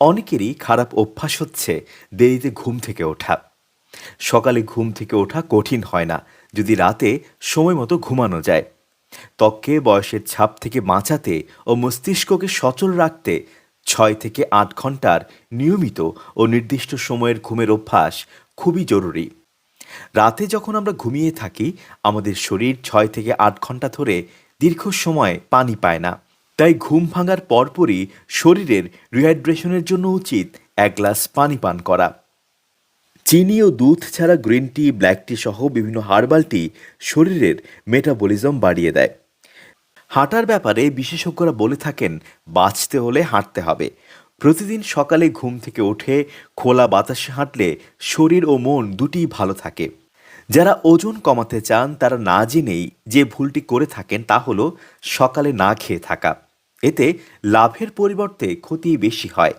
অনেকেরই খারাপ অভ্যাস হচ্ছে দেরিতে ঘুম থেকে ওঠা। সকালে ঘুম থেকে ওঠা কঠিন হয় না, যদি রাতে সময় মতো ঘুমানো যায়। ত্বককে বয়সের ছাপ থেকে বাঁচাতে ও মস্তিষ্ককে সচল রাখতে ছয় থেকে আট ঘণ্টার নিয়মিত ও নির্দিষ্ট সময়ের ঘুমের অভ্যাস খুবই জরুরি। রাতে যখন আমরা ঘুমিয়ে থাকি, আমাদের শরীর ছয় থেকে আট ঘণ্টা ধরে দীর্ঘ সময় পানি পায় না। তাই ঘুম ভাঙার পরপরই শরীরের রিহাইড্রেশনের জন্য উচিত এক গ্লাস পানি পান করা। চিনি ও দুধ ছাড়া গ্রিন টি ব্ল্যাক টি সহ বিভিন্ন হার্বাল টি শরীরের মেটাবলিজম বাড়িয়ে দেয়। হাঁটার ব্যাপারে বিশেষজ্ঞরা বলে থাকেন, বাঁচতে হলে হাঁটতে হবে। প্রতিদিন সকালে ঘুম থেকে উঠে খোলা বাতাসে হাঁটলে শরীর ও মন দুটিই ভালো থাকে। যারা ওজন কমাতে চান, তারা না জেনেই যে ভুলটি করে থাকেন তা হলো সকালে না খেয়ে থাকা। এতে লাভের পরিবর্তে ক্ষতি বেশি হয়।